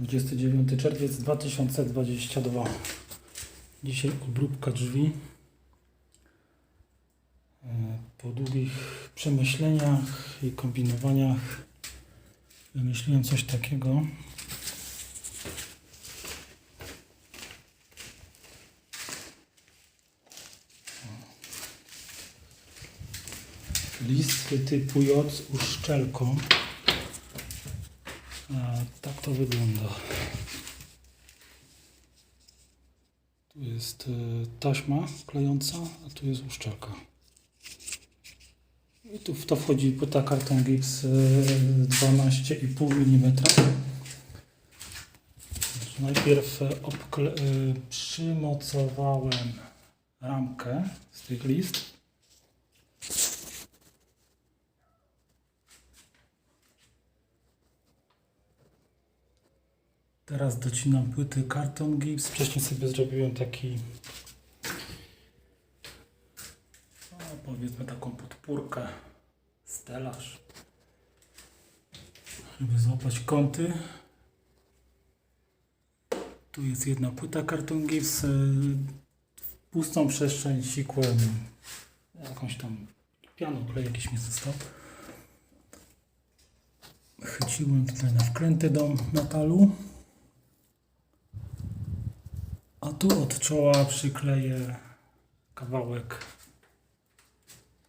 29 czerwiec 2022. Dzisiaj obróbka drzwi. E, Po długich przemyśleniach i kombinowaniach wymyśliłem coś takiego. Listwy typu J z uszczelką. Tak to wygląda. Tu jest e, taśma klejąca, a tu jest uszczelka. I tu w to wchodzi płyta karton gips e, 12,5 mm. Najpierw obkle- e, przymocowałem ramkę z tych list. Teraz docinam płyty karton gips. Wcześniej sobie zrobiłem taki no, powiedzmy taką podpórkę stelaż żeby złapać kąty. Tu jest jedna płyta karton gips. y, W pustą przestrzeń sikłem jakąś tam pianą klej jakiś mi został. Chyciłem tutaj na wkręty do metalu. A tu od czoła przykleję kawałek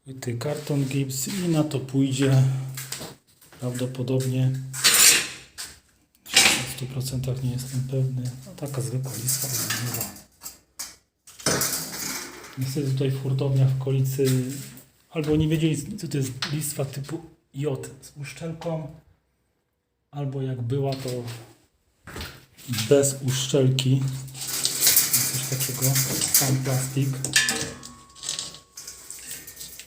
płyty karton gips i na to pójdzie prawdopodobnie w 100% nie jestem pewny. No, taka zwykła lista aluminiowa. Niestety tutaj w w okolicy albo nie wiedzieli co to jest listwa typu J z uszczelką albo jak była to bez uszczelki takiego, sam plastik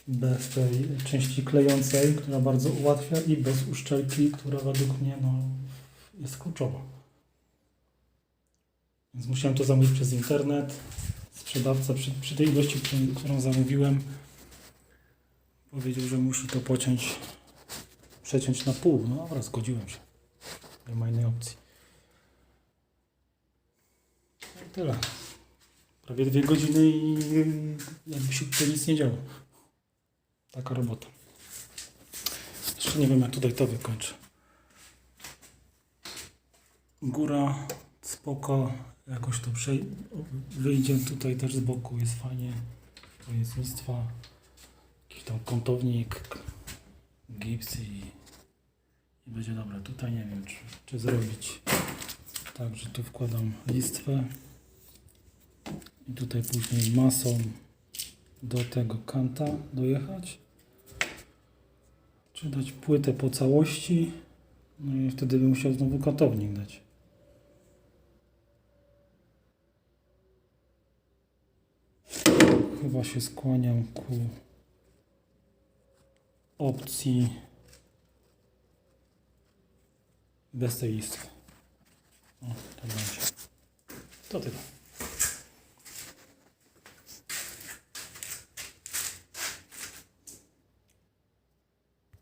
bez tej części klejącej, która bardzo ułatwia i bez uszczelki, która według mnie no, jest kluczowa. Więc musiałem to zamówić przez internet. Sprzedawca przy, przy tej ilości, którą- zamówiłem, powiedział, że musi to pociąć, przeciąć na pół. No dobra, zgodziłem się. Nie ma innej opcji. I tyle. Prawie dwie godziny i jakby się tutaj nic nie działo. Taka robota. Jeszcze nie wiem jak tutaj to wykończę. Góra spoko, jakoś to przej- wyjdzie tutaj też z boku, jest fajnie. To jest listwa, jakiś tam kątownik, gips i, i będzie dobra. Tutaj nie wiem czy, czy zrobić tak, że tu wkładam listwę i tutaj później masą do tego kanta dojechać. Czy dać płytę po całości. No i wtedy bym musiał znowu kątownik dać. Chyba się skłaniam ku opcji bez tej listy. O, to będzie. To tyle.